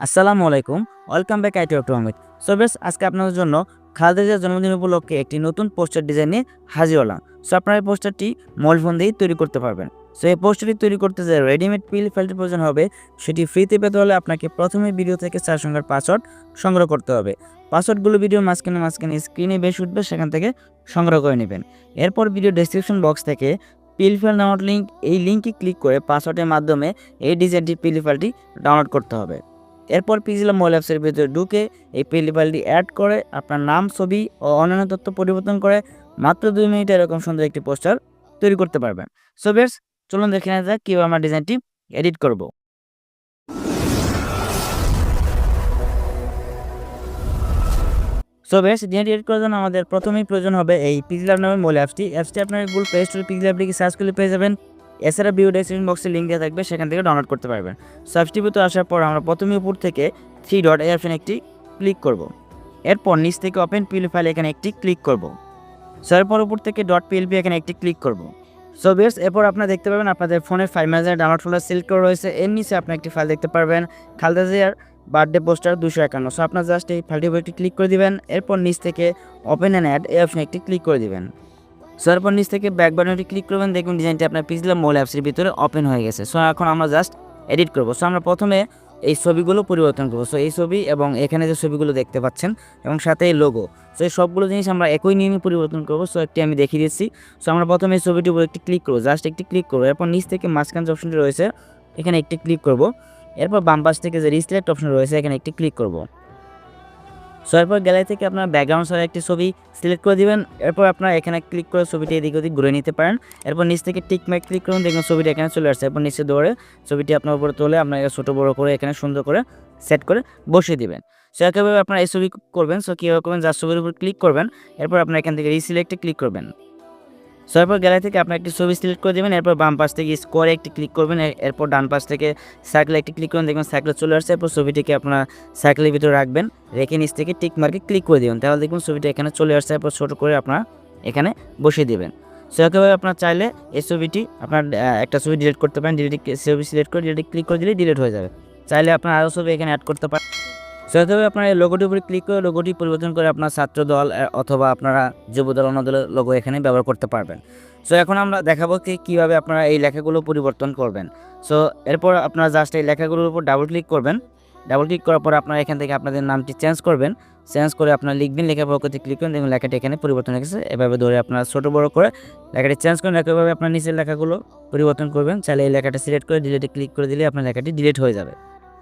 আসসালামু আলাইকুম, welcome back IT Ahmed. So বেশ, আজকে আপনাদের জন্য খালেদা জিয়ার জন্মদিন উপলক্ষে একটি নতুন পোস্টার ডিজাইন নিয়ে হাজির হলাম। সো আপনারা এই পোস্টারটি মোবাইল ফোন দিয়েই তৈরি করতে পারবেন। সো এই পোস্টারটি তৈরি করতে যে রেডিমেড পিল ফাইলটির প্রয়োজন হবে, সেটি ফ্রিতে পেতে হলে আপনাকে প্রথমে ভিডিও থেকে চার সংখ্যার পাসওয়ার্ড সংগ্রহ করতে হবে। পাসওয়ার্ডগুলো ভিডিও মাঝখানে মাঝখানে স্ক্রিনে বেশ উঠবে, সেখান থেকে সংগ্রহ করে নেবেন। এরপর ভিডিও ডেসক্রিপশন বক্স থেকে পিল ফাইল ডাউনলোড লিঙ্ক এই লিঙ্কে ক্লিক করে পাসওয়ার্ডের মাধ্যমে এই ডিজাইনটি পিল ফাইলটি ডাউনলোড করতে হবে। এরপর পিজিলাম মোবাইল অ্যাপসের ভিতরে ঢুকে এই পিলি ফাইলটি অ্যাড করে, আপনার নাম, ছবি ও অন্যান্য তথ্য পরিবর্তন করে মাত্র দুই মিনিটে এরকম সুন্দর একটি পোস্টার তৈরি করতে পারবেন। সো বেশ চলুন দেখে নেওয়া যাক কীভাবে আমরা ডিজাইনটি এডিট করব। সো বেশ ডিজাইনটি এডিট করার জন্য আমাদের প্রথমেই প্রয়োজন হবে এই পিজিলাম নামের মোবাইল অ্যাপসটি অ্যাপসটি আপনার গুগল প্লে স্টোরে লিখে সার্চ করলে পেয়ে যাবেন। এছাড়া ভিডিও ডেসক্রিপশন বক্সে লিঙ্ক দেওয়া থাকবে, সেখান থেকে ডাউনলোড করতে পারবেন। সাবস্টিভিতে আসার পর আমরা প্রথমে উপর থেকে থ্রি ডট অপশানে একটি ক্লিক করব। এরপর নিচ থেকে ওপেন পিএল ফাইল এখানে একটি ক্লিক করব। সো এরপর উপর থেকে ডট পিএলপি এখানে একটি ক্লিক করব। সো বেস এরপর আপনারা দেখতে পাবেন আপনাদের ফোনের file manager download folder select করা রয়েছে। এর নিচে আপনি একটি ফাইল দেখতে পারবেন, খালদা জিয়ার বার্থডে পোস্টার দুশো একান্ন। সো আপনার জাস্ট এই ফাইলটির উপর একটি ক্লিক করে দিবেন। এরপর নিচ থেকে ওপেন অ্যান্ড অ্যাড অপশানে একটি ক্লিক করে দিবেন। সো এরপর নিচ থেকে ব্যাক বাটনটি ক্লিক করবেন, দেখুন ডিজাইনটি আপনার পিছলা মোল অ্যাপসের ভিতরে ওপেন হয়ে গেছে। সো এখন আমরা জাস্ট এডিট করব। সো আমরা প্রথমে এই ছবিগুলো পরিবর্তন করব। সো এই ছবি এবং এখানে যে ছবিগুলো দেখতে পাচ্ছেন এবং সাথে এই লোগো সো এই সবগুলো জিনিস আমরা একই নিয়মে পরিবর্তন করব। সো একটি আমি দেখিয়ে দিচ্ছি। সো আমরা প্রথমে এই ছবিটির উপর একটি ক্লিক করব। জাস্ট একটি ক্লিক করব। এরপর নিচ থেকে মাঝখান যে অপশনটি রয়েছে, এখানে একটি ক্লিক করব। এরপর বাম পাশ থেকে যে রিসলেক্ট অপশন রয়েছে, এখানে একটি ক্লিক করব। সো এরপর গ্যালারি থেকে আপনার ব্যাকগ্রাউন্ড সহ একটি ছবি সিলেক্ট করে দিবেন। এরপর আপনার এখানে ক্লিক করে ছবিটি এদিক ওদিক ঘুরে নিতে পারেন। এরপর নিচ থেকে টিক মার্ক ক্লিক করুন দেখুন ছবিটি এখানে চলে আসছে। এরপর নিচে দৌড়ে ছবিটি আপনার উপরে তোলে, আপনার ছোটো বড়ো করে এখানে সুন্দর করে সেট করে বসিয়ে দিবেন। সো একইভাবে আপনার এই ছবি করবেন। সো কীভাবে করবেন? যার ছবির উপর ক্লিক করবেন। এরপর আপনার এখান থেকে রিসিলেক্টে ক্লিক করবেন। সো গ্যালারি থেকে আপনার একটি ছবি সিলেক্ট করে দেবেন, এরপর বাম পাশ থেকে স্কোয়ারে একটি ক্লিক করবেন এরপর ডান পাশ থেকে সার্কেলে একটি ক্লিক করবেন, দেখবেন সার্কেলে চলে আসছে, এরপর ছবিটিকে আপনার সাইকেলের ভিতরে রাখবেন, রেখে নিচ থেকে টিক মার্কে ক্লিক করে দেবেন, তাহলে দেখবেন ছবিটা এখানে চলে আসছে, এরপর ছোটো করে আপনার এখানে বসিয়ে দেবেন। সো একইভাবে আপনার চাইলে এই ছবিটি আপনার একটা ছবি ডিলিট করতে পারেন ডিলিট ছবি সিলেক্ট করে ডিলিট ক্লিক করে দিলে ডিলিট হয়ে যাবে। চাইলে আপনার আরও ছবি এখানে অ্যাড করতে পারেন। সো একইভাবে আপনার এই লোগোটির উপরে ক্লিক করে লোগোটি পরিবর্তন করে আপনার ছাত্র দল অথবা আপনারা যুব দল, অন্য লোগো এখানে ব্যবহার করতে পারবেন। সো এখন আমরা দেখাবো কি, কীভাবে আপনারা এই লেখাগুলো পরিবর্তন করবেন। সো এরপর আপনারা জাস্ট এই লেখাগুলোর উপর ডাবল ক্লিক করবেন। ডাবল ক্লিক করার পর আপনারা এখান থেকে আপনাদের নামটি চেঞ্জ করবেন। চেঞ্জ করে আপনারা লিখবেন লেখা পরবর্তী ক্লিক করেন দেখুন লেখাটি এখানে পরিবর্তন হয়ে গেছে। এভাবে ধরে আপনারা ছোটো বড়ো করে লেখাটি চেঞ্জ করেন একইভাবে আপনার নিচের লেখাগুলো পরিবর্তন করবেন। চাইলে এই লেখাটা সিলেক্ট করে ডিলেটে ক্লিক করে দিলে আপনার লেখাটি ডিলিট হয়ে যাবে।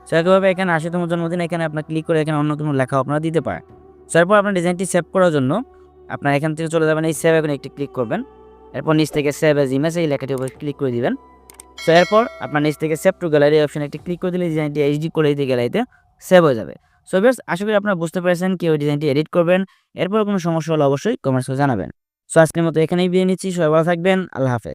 সো একইভাবে এখানে আশিতম জন্মদিন, এখানে আপনার ক্লিক করে এখানে অন্য কোনো লেখা আপনারা দিতে পারেন। সো এরপর আপনার ডিজাইনটি সেভ করার জন্য আপনার এখান থেকে চলে যাবেন, এই সেভ এখানে একটি ক্লিক করবেন। এরপর নিচ থেকে সেভ এজ ইমেজ এই লেখাটির উপর ক্লিক করে দিবেন। সো এরপর আপনার নিচ থেকে সেভ টু গ্যালারি অপশন একটি ক্লিক করে দিলে ডিজাইনটি এইচডি করে দিয়ে গ্যালারিতে সেভ হয়ে যাবে। সো বেশ আশা করি আপনারা বুঝতে পেরেছেন কেউ ডিজাইনটি এডিট করবেন। এরপর কোনো সমস্যা হলে অবশ্যই কমেন্টস জানাবেন। সো আজকের মতো এখানেই বিয়ে নিচ্ছি। সবাই ভালো থাকবেন। আল্লাহ হাফেজ।